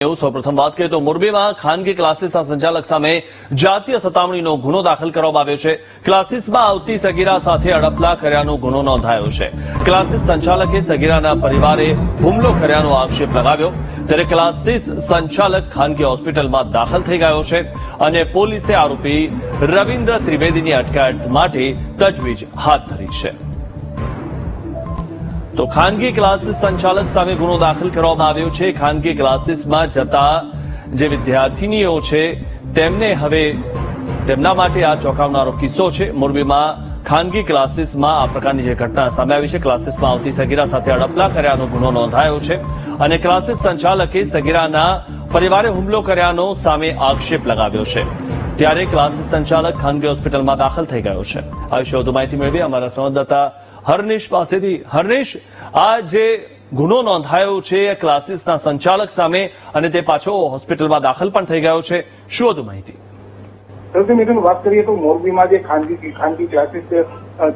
સૌપ્રથમ વાત કરીએ તો મોરબીમાં ખાનગી ક્લાસીસના સંચાલક સામે જાતીય સતામણીનો ગુનો દાખલ કરવામાં આવ્યો છે. ક્લાસીસમાં આવતી સગીરા સાથે અડપલા કર્યાનો ગુનો નોંધાયો છે. ક્લાસીસ સંચાલકે સગીરાના પરિવારે હુમલો કર્યાનો આક્ષેપ લગાવ્યો. ત્યારે ક્લાસીસ સંચાલક ખાનગી હોસ્પિટલમાં દાખલ થઈ ગયો છે અને પોલીસે આરોપી રવિન્દ્ર ત્રિવેદીની અટકાયત માટે તજવીજ હાથ ધરી છે. તો ખાનગી ક્લાસીસ સંચાલક સામે ગુનો દાખલ કરવામાં આવ્યો છે. ખાનગી ક્લાસીસમાં જતા જે વિદ્યાર્થીનીઓ છે, તેમને હવે તેમના માટે આ ચોંકાવનારો કિસ્સો છે. મોરબીમાં ખાનગી ક્લાસીસમાં આ પ્રકારની જે ઘટના સામે આવી છે, ક્લાસીસમાં આવતી સગીરા સાથે અડપલા કર્યાનો ગુનો નોંધાયો છે અને ક્લાસીસ સંચાલકે સગીરાના પરિવારે હુમલો કર્યાનો સામે આક્ષેપ લગાવ્યો છે. ત્યારે ક્લાસીસ સંચાલક ખાનગી હોસ્પિટલમાં દાખલ થઈ ગયો છે. આ વિશે વધુ માહિતી મેળવી અમારા સંવાદદાતા હર્નિશ પાસેથી. હર્નિશ, આ જે ગુનો નોંધાયો છે ક્લાસીસના સંચાલક સામે અને તે પાછો હોસ્પિટલમાં દાખલ પણ થઈ ગયો છે. શું વધુ માહિતી? મિથુન વાત કરીએ તો મોરબીમાં જે ખાનગી ખાનગી ક્લાસીસ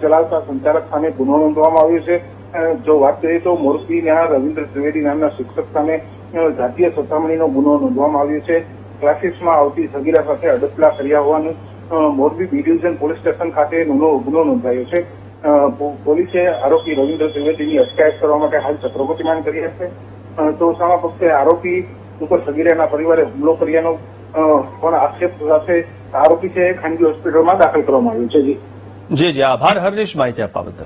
ચલાવતા સંચાલક સામે ગુનો નોંધવામાં આવ્યો છે. જો વાત કરીએ તો મોરબીના રવિન્દ્ર ત્રિવેદી નામના શિક્ષક સામે જાતીય સતામણીનો ગુનો નોંધવામાં આવ્યો છે. ક્લાસીસમાં આવતી સગીરા સાથે અડપલા કર્યા હોવાનું Morbi B division police station ખાતે ગુનો નોંધાયો છે. પોલીસે આરોપી રવિન્દ્ર ત્રિવેદીની અટકાયત કરવા માટે હાલ ચક્રો માંગ કરી અ, તો સામા પક્ષે આરોપી ઉપર સગીરાના પરિવારે હુમલો કર્યાનો પણ આક્ષેપ સાથે આરોપી છે ખાનગી હોસ્પિટલમાં દાખલ કરવામાં આવ્યો છે. જી. જી જી. આભાર હર્નિશ માહિતી આપવા બદલ.